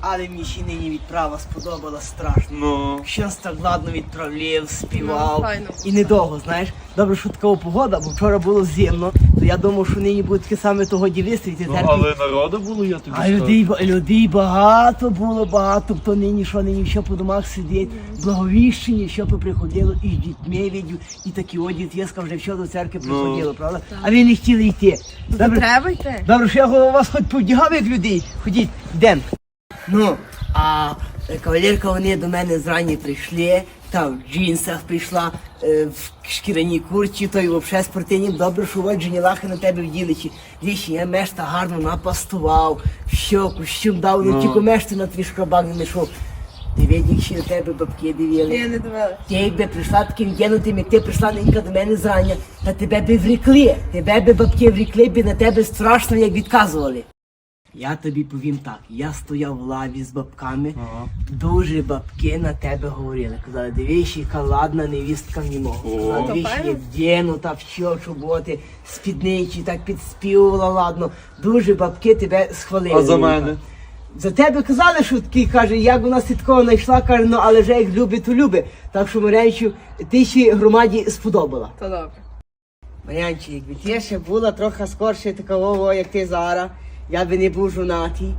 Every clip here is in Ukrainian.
Але мені ще нині відправа сподобала страшно. Ну. Щось так ладно відправляв, співав. Ну, файно і недовго, знаєш. Добре, що така погода, бо вчора було зимно, то я думав, що нині буде таке саме того дівисти, і Ну, але народу було, я тобі А скажу. людей, людей багато було, багато. Хто нині, що нині, що по домах сидить, благовіщення, що поприходило, і з дітьми віддю, і такі одіт єска вже що до церкви Ну. приходило, правда? А ви не хотіли йти. Добре, Треба йти. добре, що я вас хоч повдягав як людей. Ходіть, йдемо. Ну, а е, кавалерка вони до мене зрані прийшли, та в джинсах прийшла, е, в шкіряній курці, то й взагалі спортивні. Добре, що от дженілахи на тебе вділичі. Двічі я мешта гарно напастував, щоку, щум дав, ну Ну. тільки мешти на твій шкрабак не знайшов. Ти що на тебе бабки дивили. Я не дивилась. Ти якби прийшла таким генутим, як ти прийшла ненька до мене зрання, та тебе би врікли, тебе би бабки врікли, би на тебе страшно як відказували. Я тобі повім так, я стояв в лаві з бабками, Ага. дуже бабки на тебе говорили. Казали, дивись, яка ладна невістка в нього. Казали, То дивись, файно. як вдєнута, в чоботи, спідничі, так підспівувала ладно. Дуже бабки тебе схвалили. А за мене? За тебе казали, що такий каже, як вона слідкова знайшла, каже, ну але вже як любить, то любить. Так що Марянчу, ти ще громаді сподобала. То добре. Марянчу, якби ти ще була трохи скорше такого, як ти зараз, я би не був жонатий,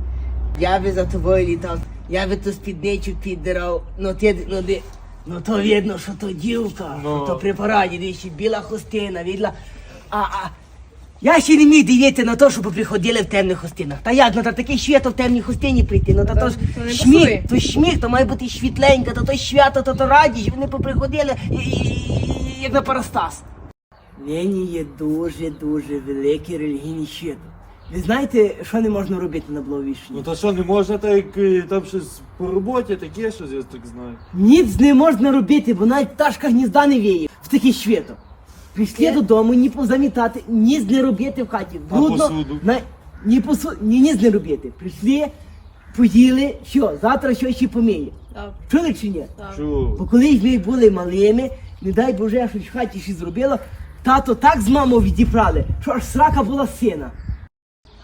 я би за тобою літав, я би ту спідничу піддирав, ну ти, ну ти, ну то видно, що то дівка, Ну. що то при параді, дивись, біла хустина, відла, а, а, я ще не міг дивитися на те, щоб приходили в темних хустинах. Та як, ну та таке свято в темній хустині прийти, ну та то ж то шміх, то шміх, то має бути світленька, то то свято, то то радість, вони поприходили, і, і, і- як на Парастас. Нині є дуже-дуже великий релігійний свято. Ви знаєте, що не можна робити на Благовіщенні? Ну то що, не можна так, е, там щось по роботі, таке щось, я так знаю. Ніц не можна робити, бо навіть пташка гнізда не віє в таке свято. Прийшли додому, ні позамітати, ніц не робити в хаті. А Брудно, посуду? На, ні, посу, ні, ніц не робити. Прийшли, поїли, що, завтра щось ще поміє. Добре. Чули чи ні? Чу. Бо коли ми були малими, не дай Боже, я щось в хаті ще зробила, тато так з мамою відібрали, що аж срака була сина.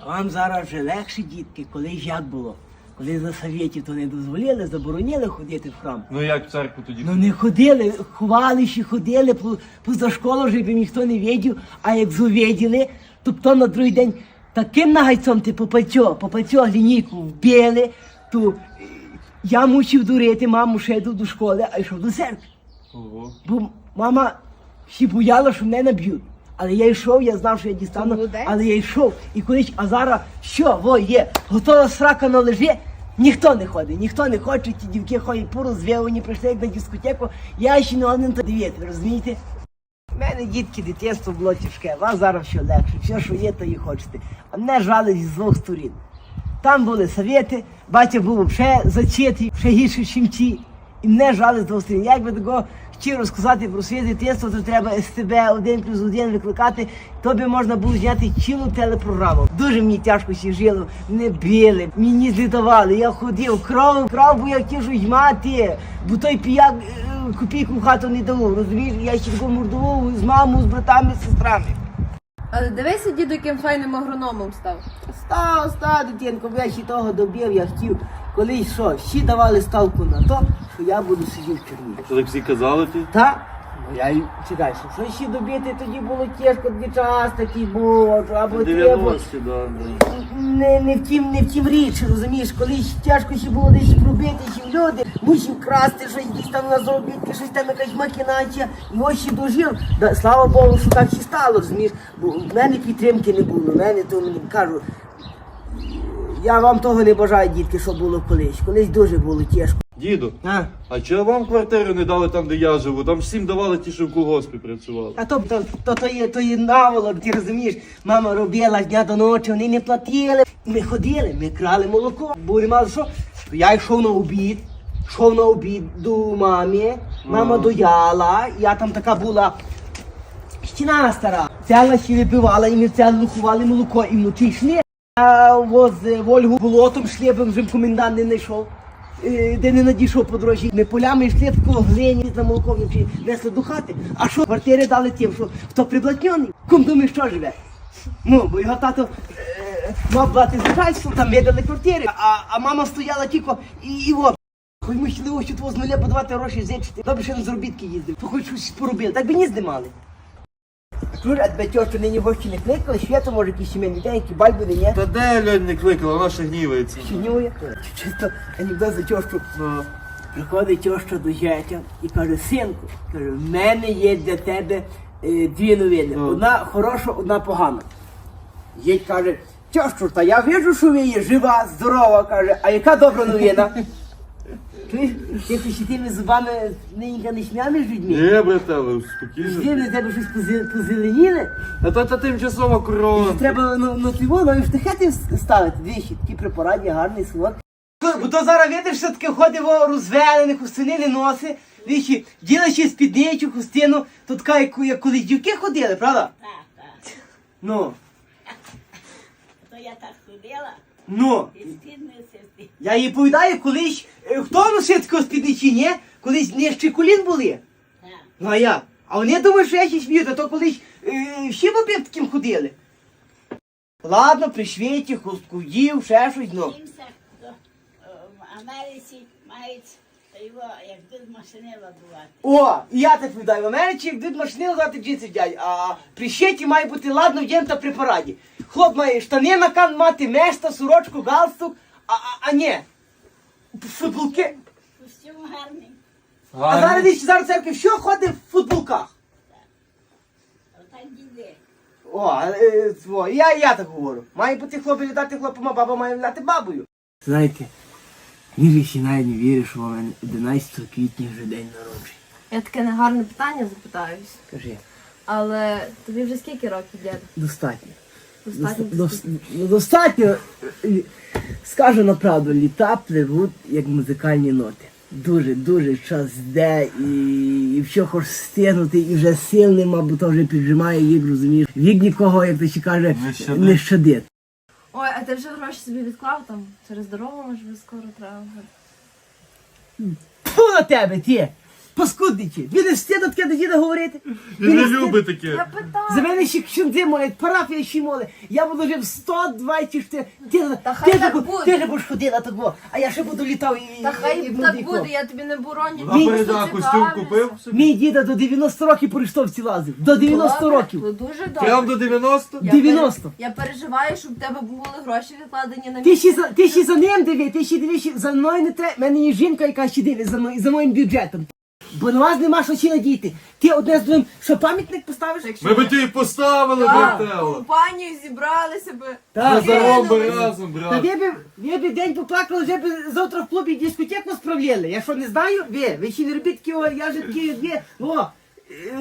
Вам зараз вже легше, дітки, коли ж як було. Коли за совєтів то не дозволили, заборонили ходити в храм. Ну як в церкву тоді? Ну не ходили, ховали ще ходили, по- поза школу, щоб ніхто не видів, а як зувіділи, тобто на другий день таким нагайцом ти по пальцю, по пальцю лінійку вбили, то я мусив дурити маму, що йду до школи, а йшов до церкви. Ого. Бо мама ще бояла, що мене наб'ють. Але я йшов, я знав, що я дістану, Молодець. але я йшов. І колись, а зараз що, во, є, готова срака на лежі, ніхто не ходить, ніхто не хоче, ті дівки ходять порозвівані, прийшли як на дискотеку, я ще не один то дивити, розумієте? У мене дітки, дитинство було тяжке, у вас зараз що легше, все, що є, то і хочете. А мене жали з двох сторін. Там були совєти, батя був ще зачитий, ще гірше, ніж ті. І мене жали з двох сторін. Як би такого щиро сказати про своє дитинство, то треба СТБ один плюс один викликати, то би можна було зняти цілу телепрограму. Дуже мені тяжко ще жило, мене били, мені злітували, я ходив, кров, кров, бо я хотів щось мати, бо той піяк е, копійку в хату не давав, розумієш, я ще такого мордував з мамою, з братами, з сестрами. Але дивися, діду, яким файним агрономом став. Став, став, дитинко, бо я ще того добив, я хотів. Колись що, всі давали ставку на то, що я буду сидіти в тюрмі. Що так всі казали ти? Та? Ну я й чекай, що що ще добити, тоді було тяжко, тоді час такий був, або треба. 90-ті, да, да. Не, не в тім, не в тім річ, розумієш, колись тяжко ще було десь пробити, ще люди, мусив красти щось десь там на заробітки, щось там якась макінація, і ось ще дожив. Да, слава Богу, що так і стало, розумієш, бо в мене підтримки не було, в мене то мені кажу, я вам того не бажаю, дітки, що було колись. Колись дуже було тяжко. Діду, А, а чого вам квартиру не дали там, де я живу? Там всім давали ті, що в колгоспі працювали. а то, то, то, то, є, то є наволок, ти розумієш, мама робила з дня до ночі, вони не платили. Ми ходили, ми крали молоко, бо не мали що. То я йшов на обід, йшов на обід до мамі, мама дояла, я там така була стіна стара. Цяла ще випивала, і ми в цялу ховали молоко, і вночі йшли. А воз Вольгу болотом бо вже комендант не знайшов. е, Де не надійшов по дорожі, ми полями йшли такого глині за молоком вночі несли до хати. А що квартири дали тим, що хто приблатньоний? Кум думає, що живе. Ну, бо його тато е, мав брати зачальство, там видали квартири, а, а мама стояла тільки і, і от. Хоч ми щасливо, що твого з нуля подавати гроші зичити. Добре, що на заробітки їздив, то хоч щось поробив, так би ні здимали. Чуєш, а тебе тьощу нині гості не кликали, свято може якісь сімейні день, які баль буде, ні? Та де Льонь не кликала, вона ще гнівається. Чинює. Чисто анекдот за тьощу. Ну. Приходить тьоща до зятя і каже, синку, каже, в мене є для тебе е, дві новини. Ну. Одна хороша, одна погана. Зять каже, тьощу, та я вижу, що ви є жива, здорова, каже, а яка добра новина? Ти ти ще тими зубами нинька не сміяв між людьми? Ні, спокійно. Ти на тебе щось пози- позеленіли? А то та тимчасова корона. Треба ну, ну, тиво, нові штахети ставити. Двічі, такі препараді, гарний слот. Бо то зараз видиш, що таке ходить во розвелене, хустини не носи. Двічі, діла ще спідничу, хустину, то така, як, як колись дівки ходили, правда? Так, так. Ну, То я так ходила, ну. спідниці, Я їй повідаю, колись, е, хто носив таку спідничі, ні? Колись нижче колін були. Так. Ну а я. А вони думають, що я ще смію, а то колись е, всі баби таким ходили. Ладно, при світі, хустку їв, ще щось, ну. Е, в Америці мають його, як тут. О, і я так віддаю. В Америці йдуть машини лазати джинси вдять, а при щеті має бути ладно вдягнута при параді. Хлоп має штани на кан мати, мешта, сорочку, галстук, а, а, а ні. Футболки. Костюм гарний. А зараз десь зараз в церкві що ходить в футболках? Отак. О, е, о, я, я так говорю. Має бути хлоп літати хлопом, а баба має літати бабою. Знаєте, віриш і навіть не віриш, що у мене 11 квітня вже день народження. Я таке негарне питання запитаюсь. Кажи, Але тобі вже скільки років, дід? достатньо. Достатньо. Дос- ну, достатньо, е, скажу на правду, літа пливуть як музикальні ноти. Дуже, дуже час йде і, і все хочеш стигнути, і вже сил нема, бо то вже піджимає вік, розумієш. Вік нікого, як то ще каже, Не щадить. не щадить. Ой, а ти вже гроші собі відклав там? Через дорогу може скоро треба. Фу на тебе, ти! Паскудничі! Він не встигне таке до діда говорити. Він не любить Я таке. питаю. За мене ще кщунди молять, парафія ще молить. Я буду жив 124. Ти, Та ти, хай ж так бу- буде. ти ж будеш ходила так, во, а я ще буду літав і, Та і, хай так буде, я тобі не бороню. А переда костюм купив собі? Мій діда до 90 років по рештовці лазив. До 90 років. Ну дуже добре. Прям до 90? Я 90. Я переживаю, щоб в тебе були гроші відкладені на Ти ще, за, ти ще за ним диви, ти ще диви, за мною не треба. У мене є жінка, яка ще дивить за, мною- за моїм бюджетом. Бо на вас нема що ще надіти. Ти одне з другим, що пам'ятник поставиш? Ми би ті поставили, Так, братело. компанію зібралися би. Ми Так. заробимо разом, Та брат. ви б, ви б день поплакали, вже б завтра в клубі дискотеку справляли. Я що не знаю, ви, ви ще не робіть такого, я же такий, ви, о,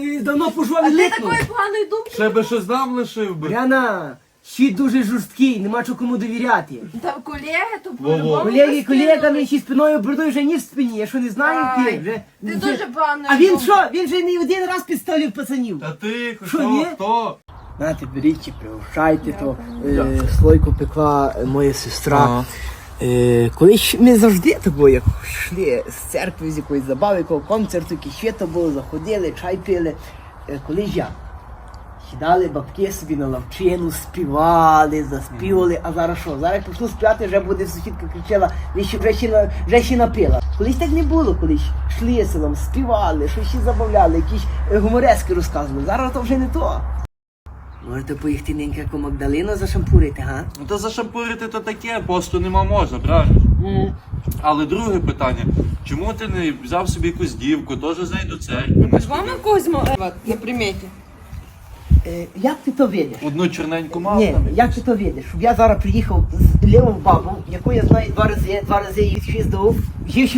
е, давно по А жові ти ликнув. такої поганої думки? Ще би щось нам лишив би. Ряна, ще дуже жорсткий, нема чого кому довіряти. Та колеги, то по-любому Колеги, колегами ще спиною брудою вже ні в спині, я що не знаю, Ай, ти вже. Ти вже- дуже поганої А він що? Він вже не один раз підставив пацанів. Та тихо, Що, хто, ні? хто? Знаєте, беріть, пригощайте, то е, слойку пекла е, моя сестра. Е, колись ми завжди такого, як йшли з церкви, з якоїсь забави, якого концерту, якийсь свято було, заходили, чай пили. Е, колись я. Сідали бабки собі на лавчину, співали, заспівали, а зараз що? Зараз почну співати, вже буде сусідка кричала, «Ви ще- вже ще, вже ще напила. Колись так не було, колись йшли селом, співали, щось ще забавляли, якісь е, гуморески розказували. Зараз то вже не то. Можете поїхати ненька Магдалину зашампурити, га? Ну то зашампурити то таке, посту нема можна, правильно? Але друге питання, чому ти не взяв собі якусь дівку, теж зайду церкву? не Вам сходив? когось мо- на приметі. Е, як ти то видиш? Одну чорненьку мав Ні, як ти то видиш? Щоб я зараз приїхав з ліву бабу, яку я знаю два рази, два рази її ще здав,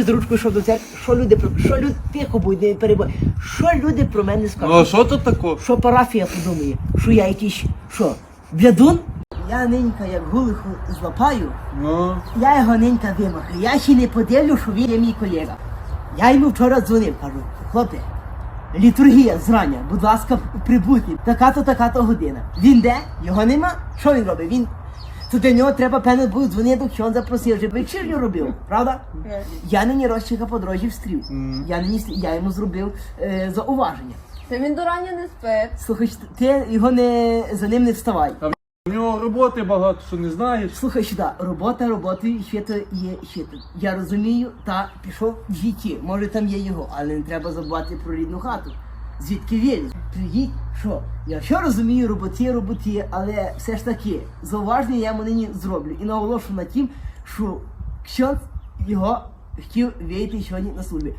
з ручкою, йшов до церкви. Що люди про що люди тихо будь, не перебувай. Що люди про мене Ну а що тут тако? Що парафія подумає? Що я якийсь що? Блядун? Я ненька як гулиху злапаю, Ну. я його ненька вимахаю. Я ще не поділю, що він є мій колега. Я йому вчора дзвонив, кажу, хлопе, літургія зрання, будь ласка, прибути. Така-то, така-то година. Він де? Його нема? Що він робить? Він. То для нього треба, певно, буде дзвонити, що він запросив, щоб вечірню робив, правда? Я нині розчика по дорожі встрів. Я нині я йому зробив е, зауваження. Та він до рання не спить. Слухай, ти його не за ним не вставай. У нього роботи багато, що не знаєш. Слухай сюди, робота роботою, то є то. Я розумію, та пішов в житті. Може там є його, але не треба забувати про рідну хату. Звідки вірить? Приїдь, що? Я все розумію, роботі, роботі, але все ж таки, зауваження я нині зроблю. І наголошу на тім, що ксьонц його хотів вийти сьогодні на службі.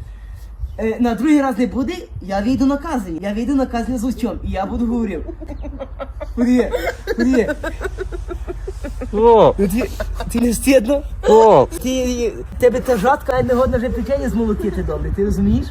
Е, на другий раз не буде, я вийду наказаний. Я вийду наказаний з учом, і я буду говорив. Куди? Куди? О, Ну ти, ти не стидно? о. Ти, тебе та жатка, а не годна вже печення з змолотити добре, ти розумієш?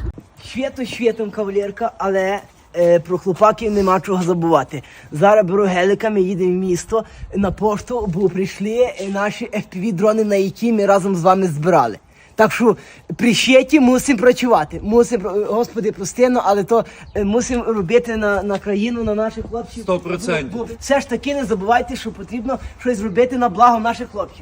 Свято світом, кавалерка, але е, про хлопаків нема чого забувати. Зараз беру гелика, ми їдемо в місто на пошту, бо прийшли е, наші FPV-дрони, на які ми разом з вами збирали. Так що при щеті мусимо працювати. Мусимо, господи, простино, але то е, мусимо робити на, на країну, на наших хлопців. Сто процентів. Бо- бо Все ж таки не забувайте, що потрібно щось зробити на благо наших хлопців.